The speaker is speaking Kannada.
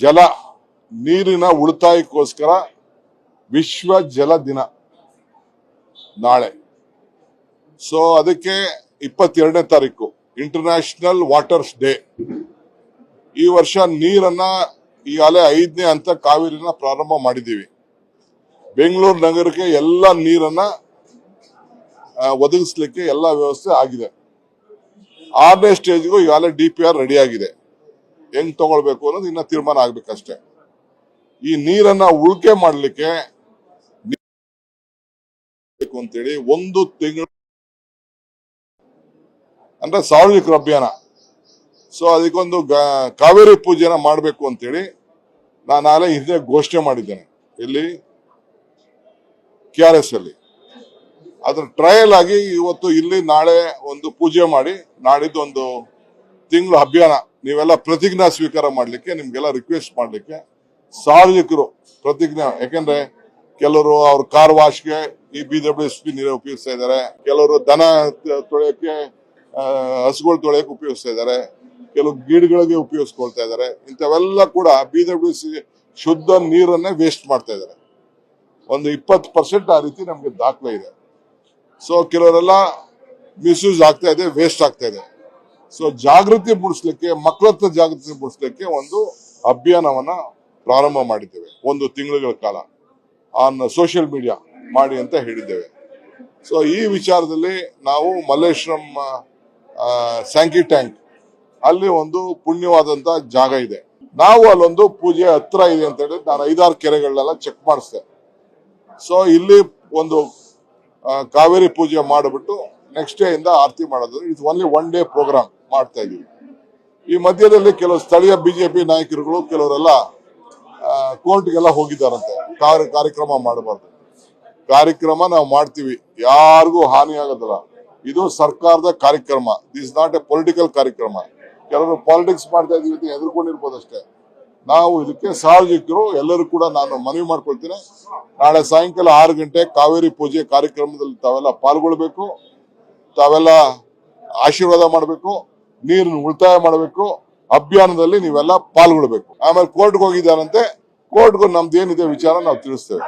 ಜಲ ನೀರಿನ ಉಳಿತಾಯಕ್ಕೋಸ್ಕರ ವಿಶ್ವ ಜಲ ದಿನ ನಾಳೆ. ಸೊ ಅದಕ್ಕೆ ಇಪ್ಪತ್ತೆರಡನೇ ತಾರೀಕು ಇಂಟರ್ನ್ಯಾಷನಲ್ ವಾಟರ್ಸ್ ಡೇ ಈ ವರ್ಷ ನೀರನ್ನ ಈಗಾಗಲೇ ಐದನೇ ಹಂತ ಕಾವೇರಿನ ಪ್ರಾರಂಭ ಮಾಡಿದ್ದೀವಿ. ಬೆಂಗಳೂರು ನಗರಕ್ಕೆ ಎಲ್ಲ ನೀರನ್ನ ಒದಗಿಸ್ಲಿಕ್ಕೆ ಎಲ್ಲ ವ್ಯವಸ್ಥೆ ಆಗಿದೆ. ಆರನೇ ಸ್ಟೇಜ್ಗೂ ಈಗಾಗಲೇ ಡಿ ಪಿ ಆರ್ ರೆಡಿ ಆಗಿದೆ. ಹೆಂಗ್ ತಗೊಳ್ಬೇಕು ಅನ್ನೋದು ಇನ್ನ ತೀರ್ಮಾನ ಆಗ್ಬೇಕಷ್ಟೇ. ಈ ನೀರನ್ನ ಉಳಿಕೆ ಮಾಡಲಿಕ್ಕೆ ಅಂತೇಳಿ ಒಂದು ತಿಂಗಳು ಅಂದ್ರೆ ಸಾರ್ವಜನಿಕರ ಅಭಿಯಾನ. ಸೊ ಅದಕ್ಕೊಂದು ಕಾವೇರಿ ಪೂಜೆನ ಮಾಡಬೇಕು ಅಂತೇಳಿ ನಾನು ನಾಳೆ ಹಿಂದೆ ಘೋಷಣೆ ಮಾಡಿದ್ದೇನೆ. ಇಲ್ಲಿ ಕೆ ಆರ್ ಎಸ್ ಅಲ್ಲಿ. ಅದ್ರ ಟ್ರಯಲ್ ಆಗಿ ಇವತ್ತು ಇಲ್ಲಿ ನಾಳೆ ಒಂದು ಪೂಜೆ ಮಾಡಿ ನಾಡಿದ್ದು ಒಂದು ತಿಂಗಳು ಅಭಿಯಾನ ನೀವೆಲ್ಲ ಪ್ರತಿಜ್ಞಾ ಸ್ವೀಕಾರ ಮಾಡಲಿಕ್ಕೆ, ನಿಮ್ಗೆಲ್ಲ ರಿಕ್ವೆಸ್ಟ್ ಮಾಡಲಿಕ್ಕೆ ಸಾರ್ವಜನಿಕರು ಪ್ರತಿಜ್ಞಾ. ಯಾಕೆಂದ್ರೆ ಕೆಲವರು ಅವ್ರ ಕಾರ್ ವಾಶ್ಗೆ ಈ ಬಿ ಡಬ್ಲ್ಯೂ ಎಸ್ ನೀರೇ ಉಪಯೋಗಿಸ್ತಾ ಇದ್ದಾರೆ. ಕೆಲವರು ದನ ತೊಳೆಯೋಕ್ಕೆ ಹಸುಗಳು ತೊಳೆಯೋಕೆ ಉಪಯೋಗಿಸ್ತಾ ಇದ್ದಾರೆ. ಕೆಲವು ಗಿಡಗಳಿಗೆ ಉಪಯೋಗಿಸ್ಕೊಳ್ತಾ ಇದ್ದಾರೆ. ಇಂಥವೆಲ್ಲ ಕೂಡ ಬಿ ಡಬ್ಲ್ಯೂ ಸಿ ಶುದ್ಧ ನೀರನ್ನೇ ವೇಸ್ಟ್ ಮಾಡ್ತಾ ಇದ್ದಾರೆ. ಒಂದು ಇಪ್ಪತ್ತು ಪರ್ಸೆಂಟ್ ಆ ರೀತಿ ನಮಗೆ ದಾಖಲೆ ಇದೆ. ಸೊ ಕೆಲವರೆಲ್ಲ ಮಿಸ್ಯೂಸ್ ಆಗ್ತಾ ಇದೆ ವೇಸ್ಟ್ ಆಗ್ತಾ ಇದೆ. ಸೊ ಜಾಗೃತಿ ಮೂಡಿಸ್ಲಿಕ್ಕೆ ಮಕ್ಕಳ ಹತ್ರ ಜಾಗೃತಿ ಮೂಡಿಸ್ಲಿಕ್ಕೆ ಒಂದು ಅಭಿಯಾನವನ್ನ ಪ್ರಾರಂಭ ಮಾಡಿದ್ದೇವೆ. ಒಂದು ತಿಂಗಳುಗಳ ಕಾಲ ಆನ್ ಸೋಷಿಯಲ್ ಮೀಡಿಯಾ ಮಾಡಿ ಅಂತ ಹೇಳಿದ್ದೇವೆ. ಸೊ ಈ ವಿಚಾರದಲ್ಲಿ ನಾವು ಮಲ್ಲೇಶ್ವರಂ ಸ್ಯಾಂಕಿ ಟ್ಯಾಂಕ್ ಅಲ್ಲಿ ಒಂದು ಪುಣ್ಯವಾದಂತ ಜಾಗ ಇದೆ. ನಾವು ಅಲ್ಲೊಂದು ಪೂಜೆ ಹತ್ರ ಇದೆ ಅಂತ ಹೇಳಿ ನಾನು ಐದಾರು ಕೆರೆಗಳನ್ನೆಲ್ಲ ಚೆಕ್ ಮಾಡಿಸ್ದೆ. ಸೊ ಇಲ್ಲಿ ಒಂದು ಕಾವೇರಿ ಪೂಜೆ ಮಾಡಿಬಿಟ್ಟು ನೆಕ್ಸ್ಟ್ ಡೇ ಇಂದ ಆರತಿ ಮಾಡೋದು. It's only one day programme ಮಾಡ್ತಾ ಇದೀವಿ ಈ ಮಧ್ಯದಲ್ಲಿ ಕೆಲವು ಸ್ಥಳೀಯ ಬಿಜೆಪಿ ನಾಯಕರುಗಳು, ಕೆಲವರೆಲ್ಲ ಕೋರ್ಟ್ಗೆಲ್ಲ ಹೋಗಿದ್ದಾರಂತೆ. ಕಾರ್ಯ- ಕಾರ್ಯಕ್ರಮ ಮಾಡಬಾರ್ದು. ಕಾರ್ಯಕ್ರಮ ನಾವು ಮಾಡ್ತೀವಿ. ಯಾರಿಗೂ ಹಾನಿ ಆಗೋದಲ್ಲ. ಇದು ಸರ್ಕಾರದ ಕಾರ್ಯಕ್ರಮ. ದಿಸ್ ನಾಟ್ ಎ ಪೊಲಿಟಿಕಲ್ ಕಾರ್ಯಕ್ರಮ. ಕೆಲವರು ಪಾಲಿಟಿಕ್ಸ್ ಮಾಡ್ತಾ ಇದೀವಿ ಅಂತ ಎದುರ್ಕೊಂಡಿರ್ಬೋದು ಅಷ್ಟೇ. ನಾವು ಇದಕ್ಕೆ ಸಾರ್ವಜನಿಕರು, ಎಲ್ಲರೂ ಕೂಡ ನಾನು ಮನವಿ ಮಾಡ್ಕೊಳ್ತೀನಿ. ನಾಳೆ ಸಾಯಂಕಾಲ ಆರು ಗಂಟೆ ಕಾವೇರಿ ಪೂಜೆ ಕಾರ್ಯಕ್ರಮದಲ್ಲಿ ತಾವೆಲ್ಲ ಪಾಲ್ಗೊಳ್ಬೇಕು. ತಾವೆಲ್ಲ ಆಶೀರ್ವಾದ ಮಾಡಬೇಕು. ನೀರನ್ನು ಉಳಿತಾಯ ಮಾಡಬೇಕು, ಅಭಿಯಾನದಲ್ಲಿ ನೀವೆಲ್ಲ ಪಾಲ್ಗೊಳ್ಬೇಕು. ಆಮೇಲೆ ಕೋರ್ಟ್ಗೆ ಹೋಗಿದ್ದಾರಂತೆ. ಕೋರ್ಟ್ಗೂ ನಮ್ದು ಏನಿದೆ ವಿಚಾರ ನಾವು ತಿಳಿಸ್ತೇವೆ.